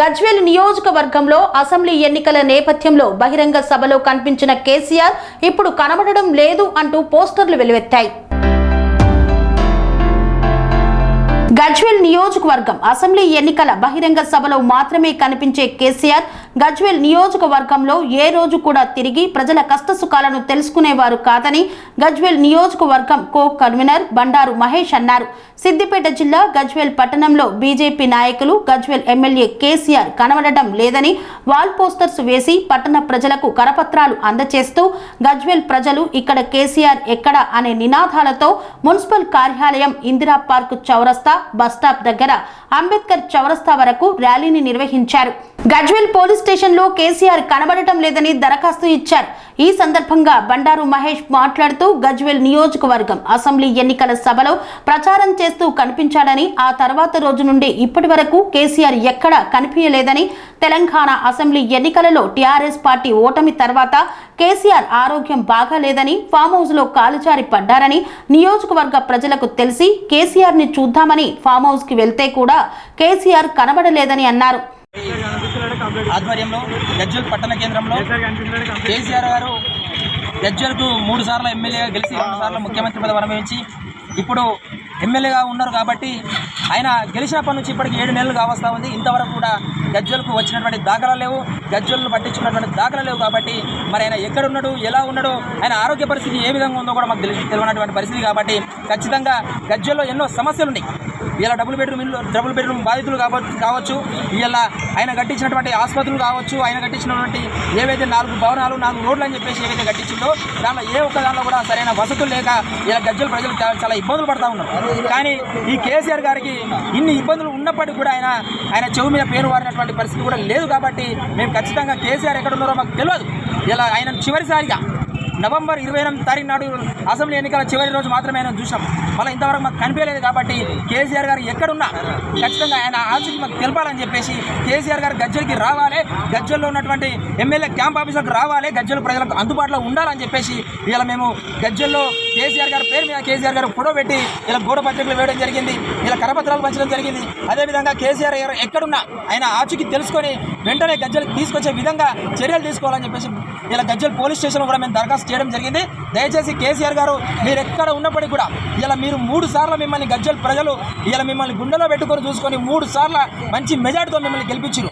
గజ్వేల్ నియోజకవర్గంలో అసెంబ్లీ ఎన్నికల నేపథ్యంలో బహిరంగ సభలో కనిపించిన కేసీఆర్ ఇప్పుడు కనబడడం లేదు అంటూ పోస్టర్లు వెలువెత్తాయి. గజ్వేల్ నియోజకవర్గం అసెంబ్లీ ఎన్నికల బహిరంగ సభలో మాత్రమే కనిపించే కేసీఆర్ గజ్వేల్ నియోజకవర్గంలో ఏ రోజు కూడా తిరిగి ప్రజల కష్టసుఖాలను తెలుసుకునేవారు కాదని గజ్వేల్ నియోజకవర్గం కో కన్వీనర్ బండారు మహేష్ అన్నారు. సిద్దిపేట జిల్లా గజ్వేల్ పట్టణంలో బీజేపీ నాయకులు గజ్వేల్ ఎమ్మెల్యే కేసీఆర్ కనబడటం లేదని వాల్ పోస్టర్స్ వేసి పట్టణ ప్రజలకు కరపత్రాలు అందచేస్తూ గజ్వేల్ ప్రజలు ఇక్కడ కేసీఆర్ ఎక్కడ అనే నినాదాలతో మున్సిపల్ కార్యాలయం ఇందిరా పార్క్ చౌరస్తా బస్టాప్ దగ్గర అంబేద్కర్ చౌరస్తా వరకు ర్యాలీని నిర్వహించారు. గజ్వేల్ పోలీస్ స్టేషన్లో కేసీఆర్ కనబడటం లేదని దరఖాస్తు ఇచ్చారు. ఈ సందర్భంగా బండారు మహేష్ మాట్లాడుతూ గజ్వేల్ నియోజకవర్గం అసెంబ్లీ ఎన్నికల సభలో ప్రచారం చేస్తూ కనిపించాడని ఆ తర్వాత రోజు నుండి ఇప్పటి వరకు కేసీఆర్ ఎక్కడా కనిపించలేదని తెలంగాణ అసెంబ్లీ ఎన్నికలలో టీఆర్ఎస్ పార్టీ ఓటమి తర్వాత కేసీఆర్ ఆరోగ్యం బాగాలేదని ఫామ్ హౌస్లో పడ్డారని నియోజకవర్గ ప్రజలకు తెలిసి కేసీఆర్ని చూద్దామని ఫామ్ హౌస్కి వెళ్తే కూడా కేసీఆర్ కనబడలేదని అన్నారు. ఆధ్వర్యంలో గజ్జల్ పట్టణ కేంద్రంలో కేసీఆర్ గారు గజ్జల్కు మూడు సార్లు ఎమ్మెల్యేగా గెలిచి రెండు సార్లు ముఖ్యమంత్రి పదవి అనుభవించి ఇప్పుడు ఎమ్మెల్యేగా ఉన్నారు కాబట్టి ఆయన గెలిచినప్పటి నుంచి ఇప్పటికి ఏడు నెలలు కావస్తా ఉంది. ఇంతవరకు కూడా గజ్జలకు వచ్చినటువంటి దాఖలాలు లేవు. గజ్జలను పట్టించుకున్నటువంటి దాఖలాలు లేవు కాబట్టి మరి ఆయన ఎక్కడున్నాడు ఎలా ఉన్నాడు ఆయన ఆరోగ్య పరిస్థితి ఏ విధంగా ఉందో కూడా మాకు తెలిసి తెలియనటువంటి పరిస్థితి కాబట్టి ఖచ్చితంగా గజ్జల్లో ఎన్నో సమస్యలు ఉన్నాయి ఇలా డబుల్ బెడ్రూమ్ ఇల్లు డబుల్ బెడ్రూమ్ బాధితులు కావచ్చు కావచ్చు. ఇలా ఆయన కట్టించినటువంటి ఆసుపత్రులు కావచ్చు ఆయన కట్టించినటువంటి ఏవైతే నాలుగు భవనాలు నాలుగు రోడ్లు అని చెప్పేసి ఏవైతే కట్టించిందో దానిలో ఏ ఒక్క దానిలో కూడా సరైన వసతులు లేక ఇలా గజ్జలు ప్రజలు చాలా ఇబ్బందులు పడతా ఉన్నారు. కానీ ఈ కేసీఆర్ గారికి ఇన్ని ఇబ్బందులు ఉన్నప్పటికీ కూడా ఆయన ఆయన చెవు మీద పేరు వారినటువంటి పరిస్థితి కూడా లేదు కాబట్టి మేము ఖచ్చితంగా కేసీఆర్ ఎక్కడ ఉన్నారో మాకు తెలియదు. ఇలా ఆయన చివరిసారిగా నవంబర్ ఇరవై ఎనిమిది తారీఖు నాడు అసెంబ్లీ ఎన్నికల చివరి రోజు మాత్రమే ఆయన చూసాం మళ్ళీ ఇంతవరకు మాకు కనిపించలేదు కాబట్టి కేసీఆర్ గారు ఎక్కడున్నా ఖచ్చితంగా ఆయన ఆచూకీ మాకు తెలపాలని చెప్పేసి కేసీఆర్ గారు గజ్జలకి రావాలి గజ్జల్లో ఉన్నటువంటి ఎమ్మెల్యే క్యాంప్ ఆఫీసర్కి రావాలి గజ్జల ప్రజలకు అందుబాటులో ఉండాలని చెప్పేసి ఇలా మేము గజ్జల్లో కేసీఆర్ గారి పేరు మీద కేసీఆర్ గారు ఫోటో పెట్టి ఇలా గోడ పత్రికలు వేయడం జరిగింది ఇలా కరపత్రాలు పంచడం జరిగింది. అదేవిధంగా కేసీఆర్ గారు ఎక్కడున్నా ఆయన ఆచూకి తెలుసుకొని వెంటనే గజ్జలు తీసుకొచ్చే విధంగా చర్యలు తీసుకోవాలని చెప్పేసి ఇలా గజ్జలు పోలీస్ స్టేషన్ కూడా మేము దరఖాస్తు చేయడం జరిగింది. దయచేసి కేసీఆర్ గారు మీరు ఎక్కడ ఉన్నప్పటికీ కూడా ఇలా మీరు మూడు సార్లు మిమ్మల్ని గజ్జలు ప్రజలు ఇలా మిమ్మల్ని గుండెలో పెట్టుకొని చూసుకొని మూడు సార్లు మంచి మెజార్టీతో మిమ్మల్ని గెలిపించారు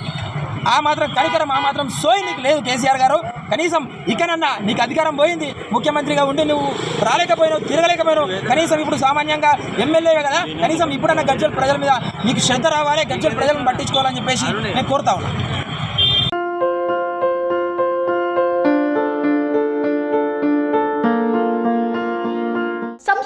ఆ మాత్రం కనికరం ఆ మాత్రం సోయి నీకు లేదు కేసీఆర్ గారు. కనీసం ఇకనన్నా నీకు అధికారం పోయింది ముఖ్యమంత్రిగా ఉండి నువ్వు రాలేకపోయినావు తిరగలేకపోయినావు. కనీసం ఇప్పుడు సామాన్యంగా ఎమ్మెల్యే కదా కనీసం ఇప్పుడన్నా గజ్జల్ ప్రజల మీద నీకు శ్రద్ధ రావాలి గజ్జల్ ప్రజలను పట్టించుకోవాలని చెప్పేసి నేను కోరుతా ఉన్నాను